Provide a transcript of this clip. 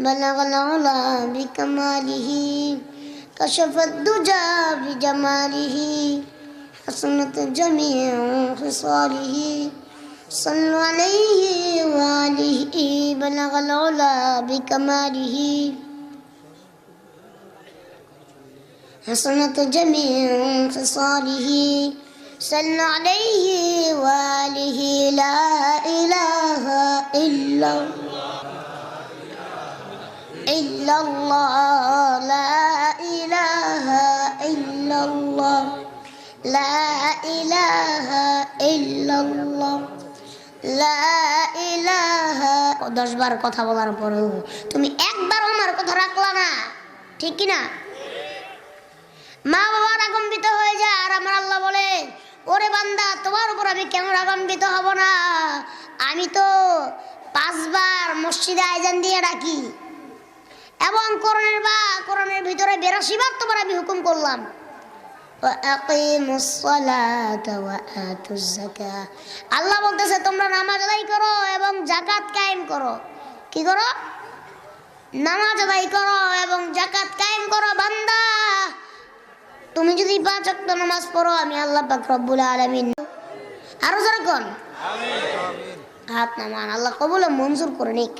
بلغ العلا بكماله كشف الدجى بجماله حسنت جميع خصاله. صلوا عليه وآله بلغ العلا بكماله. حسنت جميع خصاله. صلوا عليه وآله لا إله إلا الله. إلا الله لا إله إلا الله لا إله إلا الله লা ইলাহা দশ বার কথা বলার পরেও তুমি একবার আমার কথা রাখলা না ঠিক কি না মা বাবা রাগম্বিত হয়ে যায় আর আমার আল্লাহ বলে ওরে বান্দা তোমার উপর আমি কেন রাগম্বিত হব না আমি তো পাঁচবার মসজিদে আয়োজন দিয়ে ডাকি এবং করণের বা করণের ভিতরে বেরাশি বার তোমার আমি হুকুম করলাম। আল্লাহ বলতেছে তোমরা নামাজ আদায় করো এবং জাকাত কায়েম করো। কি করো? নামাজ আদায় করো এবং জাকাত কায়েম করো বান্দা। তুমি যদি পাঁচ অক্ট নামাজ পড়ো আমি আল্লাহ পাক রব্বুল আলামিন আরও যারা কোন? হাত নামান। আল্লাহ কবুল মঞ্জুর করে নিক।